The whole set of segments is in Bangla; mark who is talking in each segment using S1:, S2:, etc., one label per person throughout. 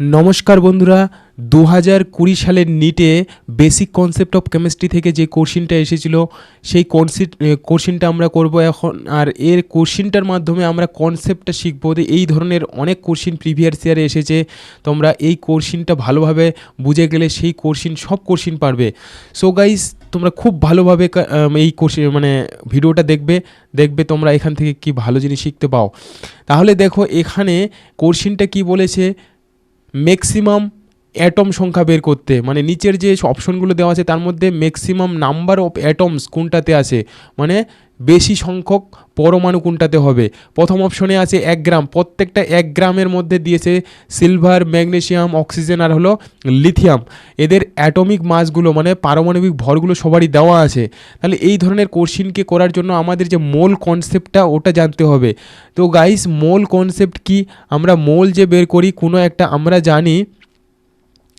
S1: নমস্কার বন্ধুরা দু হাজার কুড়ি সালের নিটে বেসিক কনসেপ্ট অফ কেমিস্ট্রি থেকে যে কোশ্চিনটা এসেছিল, সেই কোশ্চিনটা আমরা করব এখন। আর এর কোশ্চিনটার মাধ্যমে আমরা কনসেপ্টটা শিখব এই ধরনের অনেক কোশ্চিন প্রিভিয়াস ইয়ারে এসেছে। তোমরা এই কোশ্চিনটা ভালোভাবে বুঝে গেলে সেই কোশ্চিন সব কোশ্চিন পারবে। সো গাইস তোমরা খুব ভালোভাবে এই কোশ্চিন মানে ভিডিওটা দেখবে দেখবে তোমরা এখান থেকে কি ভালো জিনিস শিখতে পাও। তাহলে দেখো, এখানে কোশ্চিনটা কি বলেছে? ম্যাক্সিমাম অ্যাটম সংখ্যা বের করতে। মানে নিচের যে অপশনগুলো দেওয়া আছে, তার মধ্যে ম্যাক্সিমাম নাম্বার অফ অ্যাটমস কোনটাতে আছে? মানে বেশি সংখ্যক পরমাণু কোনটাতে হবে? প্রথম অপশনে আছে এক গ্রাম। প্রত্যেকটা এক গ্রামের মধ্যে দিয়েছে সিলভার ম্যাগনেসিয়াম অক্সিজেন আর হলো লিথিয়াম এদের অ্যাটমিক মাসগুলো মানে পারমাণবিক ভরগুলো সবারই দেওয়া আছে। তাহলে এই ধরনের কোশ্চিনকে করার জন্য আমাদের যে মোল কনসেপ্টটা ওটা জানতে হবে। তো গাইস মোল কনসেপ্ট কি? আমরা মোল যে বের করি, কোনো একটা আমরা জানি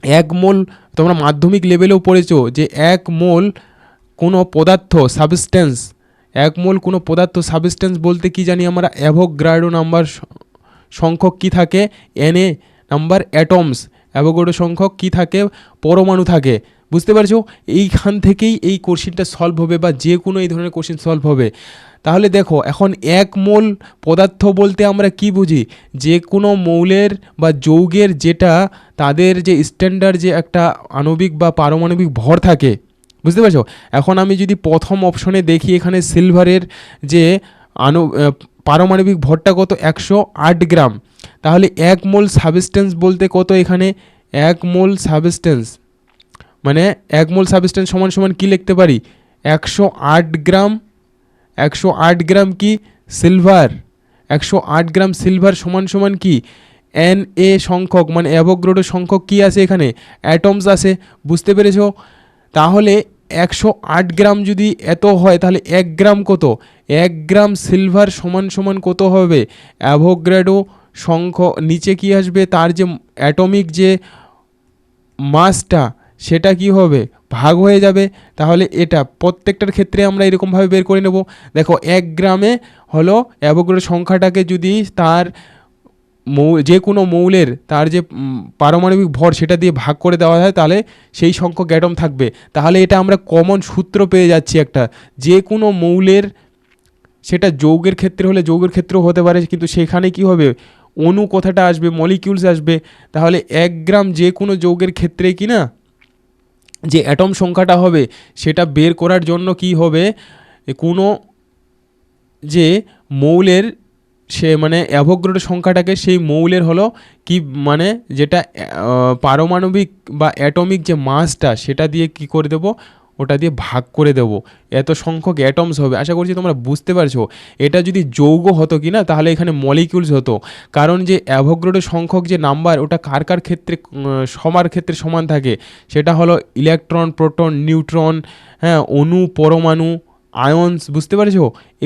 S1: এক মোল, তোমরা মাধ্যমিক লেভেলেও পড়েছো, যে এক মোল কোনো পদার্থ সাবস্টেন্স এক মোল কোনো পদার্থ সাবস্টেন্স বলতে কি জানি আমরা? অ্যাভোগ্রাডো নাম্বার সংখ্যক কি থাকে? এনএ নাম্বার অ্যাটমস অ্যাভোগ্রাডো সংখ্যক কি থাকে? পরমাণু থাকে। বুঝতে পারছ? এইখান থেকেই এই কোশ্চিনটা সলভ হবে বা যে কোনো এই ধরনের কোশ্চিন সলভ হবে। তাহলে দেখো এখন এক মোল পদার্থ বলতে আমরা কি বুঝি? যে কোনো মৌলের বা যৌগের যেটা তাদের যে স্ট্যান্ডার্ড যে একটা আণবিক বা পারমাণবিক ভর থাকে বুঝতে পারছ? এখন আমি যদি প্রথম অপশনে দেখি এখানে সিলভারের যে আহ, পারমাণবিক ভরটা কত? একশো আট গ্রাম। তাহলে এক মোল সাবস্টেন্স বলতে কত এখানে? এক মোল সাবস্টেন্স মানে এক মোল সাবস্টেন্স সমান সমান কী লিখতে পারি? একশো আট গ্রাম একশো আট গ্রাম কি সিলভার? একশো আট গ্রাম সিলভার সমান সমান কি? এন এ সংখ্যক মানে অ্যাভোগ্রোডো সংখ্যক কি আছে এখানে? অ্যাটমস আছে, বুঝতে পেরেছ? তাহলে একশো আট গ্রাম যদি এত হয়, তাহলে এক গ্রাম কত? এক গ্রাম সিলভার সমান সমান কত হবে? অ্যাভোগ্রেডো সংখ্য নিচে কি আসবে? তার যে অ্যাটমিক যে মাসটা সেটা কি হবে? ভাগ হয়ে যাবে। তাহলে এটা প্রত্যেকটার ক্ষেত্রে আমরা এরকমভাবে বের করে নেব। দেখো, এক গ্রামে হলো অ্যাভোগ্রো সংখ্যাটাকে যদি তার মৌ, যে কোনো মৌলের তার যে পারমাণবিক ভর সেটা দিয়ে ভাগ করে দেওয়া হয়, তাহলে সেই সংখ্যক অ্যাটম থাকবে। তাহলে এটা আমরা কমন সূত্র পেয়ে যাচ্ছি একটা। যে কোনো মৌলের সেটা যৌগের ক্ষেত্রে হলে যৌগের ক্ষেত্রেও হতে পারে, কিন্তু সেখানে কি হবে? অণু কথাটা আসবে, মলিকিউলস আসবে। তাহলে এক গ্রাম যে কোনো যৌগের ক্ষেত্রে কি না? যে অ্যাটম সংখ্যাটা হবে, সেটা বের করার জন্য কি হবে? কোনো যে মৌলের সে মানে অ্যাভোগ্রোড সংখ্যাটাকে সেই মৌলের হলো কি মানে যেটা পারমাণবিক বা অ্যাটমিক যে মাসটা, সেটা দিয়ে কি করে দেব? ওটা দিয়ে ভাগ করে দেব। এত সংখ্যক অ্যাটমস হবে। আশা করছি তোমরা বুঝতে পারছ। এটা যদি যৌগ হতো কি না, তাহলে এখানে মলিকিউলস হতো। কারণ যে অ্যাভোগ্রোডো সংখ্যক যে নাম্বার ওটা কার কার ক্ষেত্রে সমার ক্ষেত্রে সমান থাকে? সেটা হলো ইলেকট্রন প্রোটন নিউট্রন হ্যাঁ অণু, পরমাণু আয়ন্স, বুঝতে পারছ?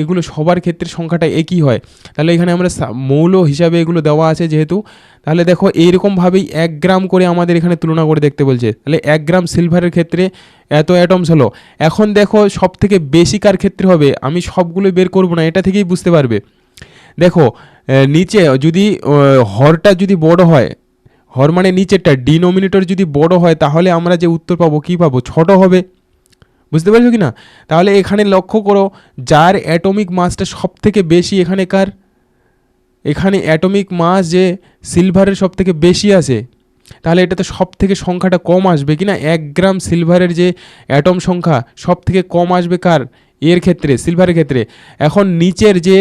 S1: এগুলো সবার ক্ষেত্রে সংখ্যাটা একই হয়। তাহলে এখানে আমরা মৌল হিসাবে এগুলো দেওয়া আছে যেহেতু। তাহলে দেখো, এইরকমভাবেই এক গ্রাম করে আমাদের এখানে তুলনা করে দেখতে বলছে। তাহলে এক গ্রাম সিলভারের ক্ষেত্রে এত অ্যাটমস হলো। এখন দেখো সব থেকে বেশি কার ক্ষেত্রে হবে? আমি সবগুলো বের করব না, এটা থেকেই বুঝতে পারবে। দেখো নিচে যদি হরটা যদি বড় হয়, হর মানে নিচেরটা ডিনোমিনেটর যদি বড় হয়, তাহলে আমরা যে উত্তর পাবো, কী পাবো? ছোট হবে। বুঝতে পারছ কি না? তাহলে এখানে লক্ষ্য করো, যার অ্যাটমিক মাসটা সব থেকে বেশি এখানে কার? এখানে অ্যাটমিক মাস যে সিলভারের সব থেকে বেশি আছে তাহলে এটাতে সব থেকে সংখ্যাটা কম আসবে কি না? এক গ্রাম সিলভারের যে অ্যাটম সংখ্যা সব থেকে কম আসবে কার? এর ক্ষেত্রে সিলভারের ক্ষেত্রে। এখন নিচের যে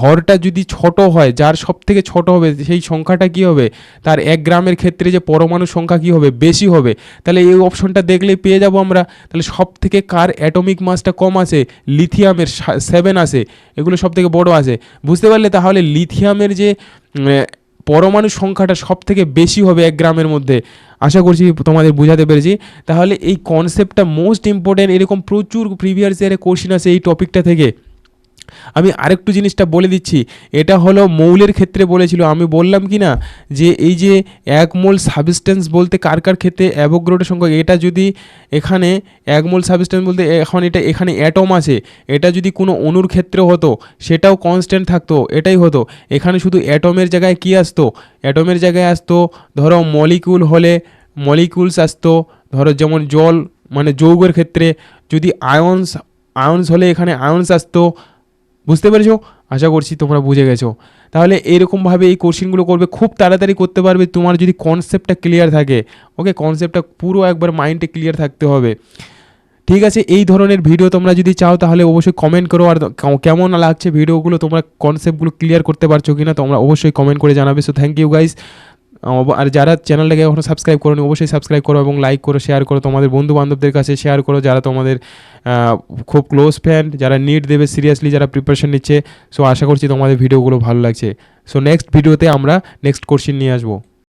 S1: হরটা যদি ছোট হয়, যার সব থেকে ছোট হবে, সেই সংখ্যাটা কি হবে? তার এক গ্রামের ক্ষেত্রে যে পরমাণু সংখ্যা কি হবে? বেশি হবে। তাহলে এই অপশনটা দেখলে পেয়ে যাব আমরা। তাহলে সব থেকে কার অ্যাটমিক মাসটা কম আছে? লিথিয়ামের সেভেন আছে। এগুলো সব থেকে বড় আছে। বুঝতে পারলে তাহলে লিথিয়ামের যে পরমাণু সংখ্যাটা সব থেকে বেশি হবে এক গ্রামের মধ্যে। আশা করছি তোমাদের বোঝাতে পেরেছি। তাহলে এই কনসেপ্টটা মোস্ট ইম্পর্ট্যান্ট এরকম প্রচুর প্রিভিয়াস ইয়ারে কোশ্চিন আছে এই টপিকটা থেকে। আমি আরেকটু জিনিসটা বলে দিচ্ছি। এটা হলো মৌলের ক্ষেত্রে বলেছিল। আমি বললাম কি না? যে এই যে এক মোল সাবস্টেন্স বলতে কার কার ক্ষেত্রে অ্যাভোগ্রোটের সংখ্যা? এটা যদি এখানে এক মোল সাবস্টেন্স বলতে এখন এটা এখানে অ্যাটম আছে। এটা যদি কোনো অণুর ক্ষেত্রে হতো, সেটাও কনস্ট্যান্ট থাকতো, এটাই হতো। এখানে শুধু অ্যাটমের জায়গায় কি আসতো? অ্যাটমের জায়গায় আসতো, ধরো মলিকিউল হলে মলিকিউলস আসতো, ধরো যেমন জল মানে যৌগের ক্ষেত্রে যদি আয়ন্স আয়ন্স হলে এখানে আয়ন্স আসতো বুঝতে পেরেছ? আশা করছি তোমরা বুঝে গেছো। তাহলে এরকমভাবে এই কোশ্চেনগুলো করবে, খুব তাড়াতাড়ি করতে পারবে। তোমার যদি কনসেপ্টটা ক্লিয়ার থাকে ওকে কনসেপ্টটা পুরো একবার মাইন্ডে ক্লিয়ার থাকতে হবে। ঠিক আছে? এই ধরনের ভিডিও তোমরা যদি চাও, তাহলে অবশ্যই কমেন্ট করো। আর কেমন লাগছে ভিডিওগুলো তোমরা কনসেপ্টগুলো ক্লিয়ার করতে পারছ কি না তোমরা অবশ্যই কমেন্ট করে জানাবে। সো থ্যাংক ইউ গাইস আর যারা চ্যানেলটাকে এখনও সাবস্ক্রাইব করো অবশ্যই সাবস্ক্রাইব করো এবং লাইক করো শেয়ার করো, তোমাদের বন্ধু বান্ধবদের কাছে শেয়ার করো, যারা তোমাদের খুব ক্লোজ ফ্রেন্ড যারা নিট দেবে সিরিয়াসলি যারা প্রিপারেশন নিচ্ছে। সো আশা করছি তোমাদের ভিডিওগুলো ভালো লাগছে। সো নেক্সট ভিডিওতে আমরা নেক্সট কোশ্চিন নিয়ে আসব।